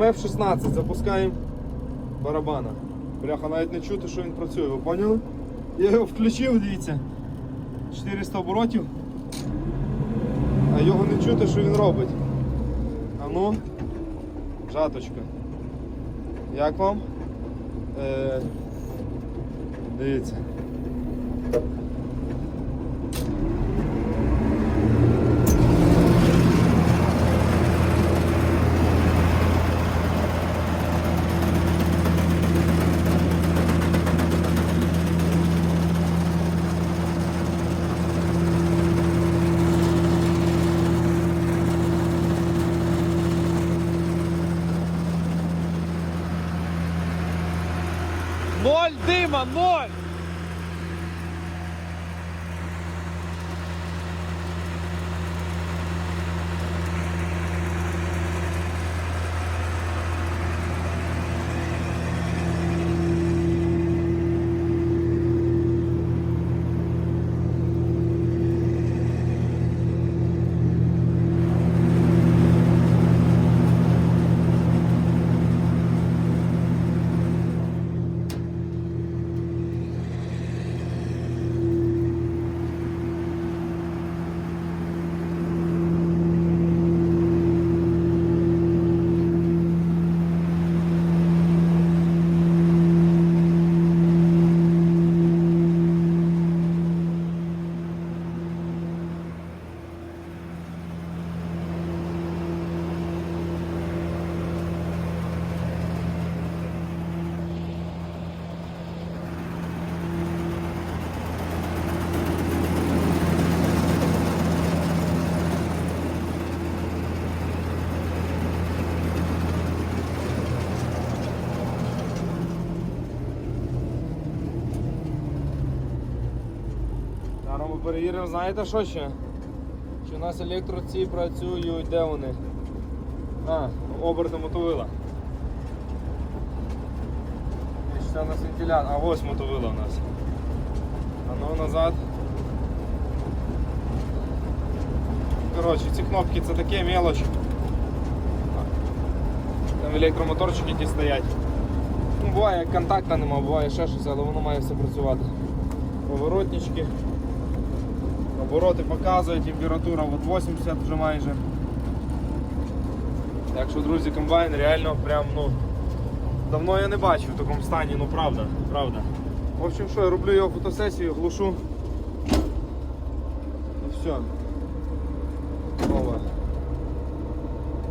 МФ-16, запускаємо барабана. Бляха, навіть не чути, що він працює, ви поняли? Я його включив, дивіться. 400 оборотів. А його не чути, що він робить. А ну, жаточка. Як вам? Е, дивіться. Ноль дима, ноль! Перевіримо, знаєте що ще? Чи у нас електроці працюють, де вони? А, оберти мотовила. І нас вентилятор? А ось мотовила у нас. А ну назад. Коротше, ці кнопки це таке мелоч. Там електромоторчики ті стоять. Ну, буває контакта нема, буває ще щось, але воно має все працювати. Поворотнички. Обороти показує, температура от 80 вже майже. Так що, друзі, комбайн реально прям, ну, давно я не бачив в такому стані, ну правда, правда. В общем, що, я роблю його фотосесію, глушу. І все.